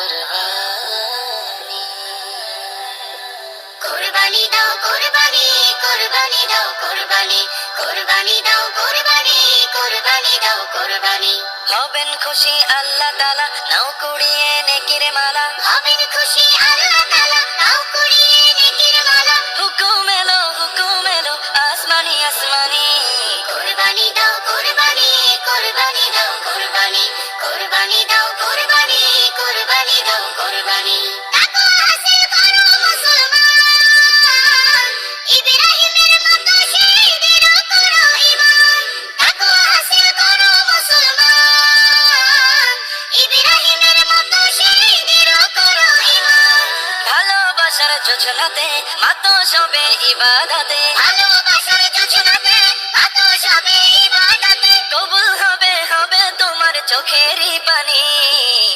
কুরবানি। কুরবানি দাও কুরবানি কুরবানি দাও কুরবানি কুরবানি দাও কুরবানি কুরবানি হবেন খুশি আল্লাহ তালা নাও কুড়িয়ে নেকির মালা। হবেন খুশি আল্লাহ তালা নাও কুড়িয়ে নেকির মালা। হুকুম এলো হুকুম এলো আসমানি আসমানি। ভালোবাসার যোজনাতে মাতো সবে ইবাদাতে। ভালোবাসার যোজনাতে কত সবে ইবাদতে। কবুল হবে হবে তোমার চোখেরই পানি।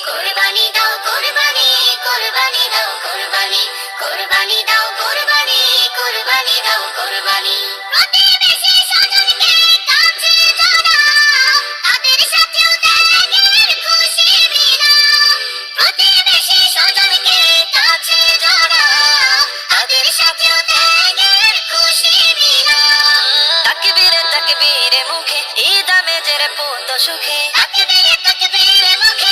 কুরবানি দাও কুরবানি কুরবানি দাও কুরবানি। কুরবানি দাও কুরবানি কুরবানি দাও কুরবানি। প্রতিবেশী স্বজনকে কাছে জড়াও তাদের সাথেও ত্যাগের খুশি বিলাও প্রতিবেশী স্বজনকে তাকবীরে মুখে ঈদ আমেজের পোত সুখে। তাকবীরে তাকবীরে মুখে।